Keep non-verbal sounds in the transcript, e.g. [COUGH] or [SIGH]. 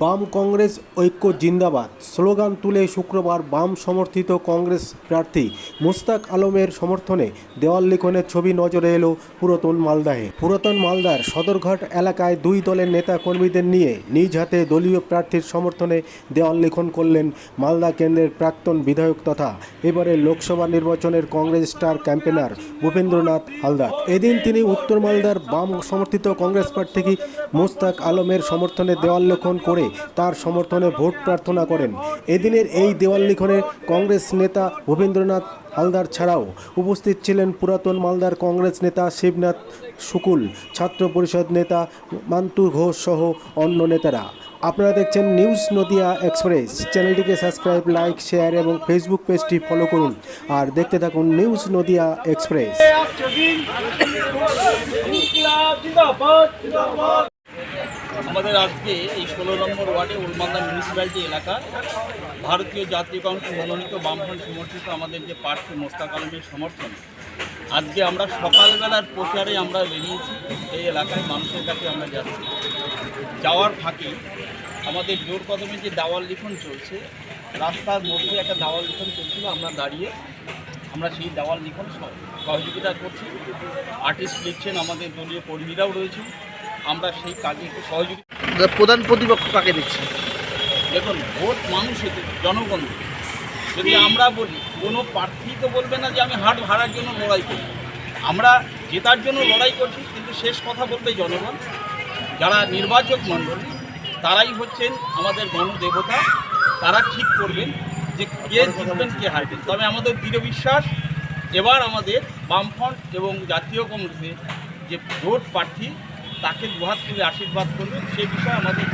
বাম কংগ্রেস ঐক্য জিন্দাবাদ। স্লোগান তুলে শুক্রবার বাম সমর্থিত কংগ্রেস প্রার্থী মুস্তাক আলমের সমর্থনে দেওয়াল লিখনের ছবি নজরে এলো পুরাতন মালদাহে পুরাতন মালদার সদরঘাট এলাকায় দুই দলের নেতা কর্মীদের নিয়ে নিজ হাতে দলীয় প্রার্থীর সমর্থনে দেওয়াল লিখন করলেন মালদা কেন্দ্রের প্রাক্তন বিধায়ক তথা এবারে লোকসভা নির্বাচনের কংগ্রেস স্টার ক্যাম্পেনার ভূপেন্দ্রনাথ হালদার। এদিন তিনি উত্তর মালদার বাম সমর্থিত কংগ্রেস প্রার্থী মোস্তাক আলমের সমর্থনে দেওয়াল লিখন করে তার সমর্থনে ভোট প্রার্থনা করেন। এদিনের এই দেওয়াল লিখনে কংগ্রেস নেতা ভূপেন্দ্রনাথ হালদার ছাড়াও উপস্থিত ছিলেন পুরাতন মালদার কংগ্রেস নেতা শিবনাথ শুকুল, ছাত্র পরিষদ নেতা মান্তু ঘোষ সহ অন্য নেতারা। আপনারা দেখছেন নিউজ নদিয়া এক্সপ্রেস। চ্যানেলটিকে সাবস্ক্রাইব, লাইক, শেয়ার এবং ফেসবুক পেজটি ফলো করুন। আর দেখতে থাকুন নিউজ নদিয়া এক্সপ্রেস। [COUGHS] আমাদের আজকে এই ষোলো নম্বর ওয়ার্ডে উলমালদা মিউনিসিপ্যালিটি এলাকা, ভারতীয় জাতীয় কংগ্রেস মনোনীত বামফ্রন্ট সমর্থিত আমাদের যে প্রার্থী মোস্তাক আলমের সমর্থন। আজকে আমরা সকালবেলার প্রচারে আমরা বেরিয়েছি, এই এলাকায় মানুষের কাছে আমরা যাচ্ছি। যাওয়ার ফাঁকে আমাদের জোর কদমে যে দাওয়াল লিখন চলছে, রাস্তার মধ্যে একটা দাওয়াল লিখন চলছিল, আমরা দাঁড়িয়ে আমরা সেই দেওয়াল লিখন সহ- সহযোগিতা করছি। আর্টিস্ট লিখছেন আমাদের দলীয় কর্মীরাও রয়েছে আমরা সেই কাজে একটু সহযোগিতা প্রধান প্রতিপক্ষ কাকে দিচ্ছে দেখুন ভোট মানুষের জনগণ যদি আমরা বলি কোনো প্রার্থী তো বলবে না যে আমি হাট ভাড়ার জন্য লড়াই করি আমরা জেতার জন্য লড়াই করছি কিন্তু শেষ কথা বলবে জনগণ। যারা নির্বাচক মণ্ডলী তারাই হচ্ছেন আমাদের গণদেবতা। তারা ঠিক করবেন যে কে জিতবেন কে হারবেন। তবে আমাদের দৃঢ় বিশ্বাস এবার আমাদের বামফ্রন্ট এবং জাতীয় কংগ্রেসের যে ভোট প্রার্থী তাকে দুহাত তুলে আশীর্বাদ করবেন সে বিষয়ে আমাদের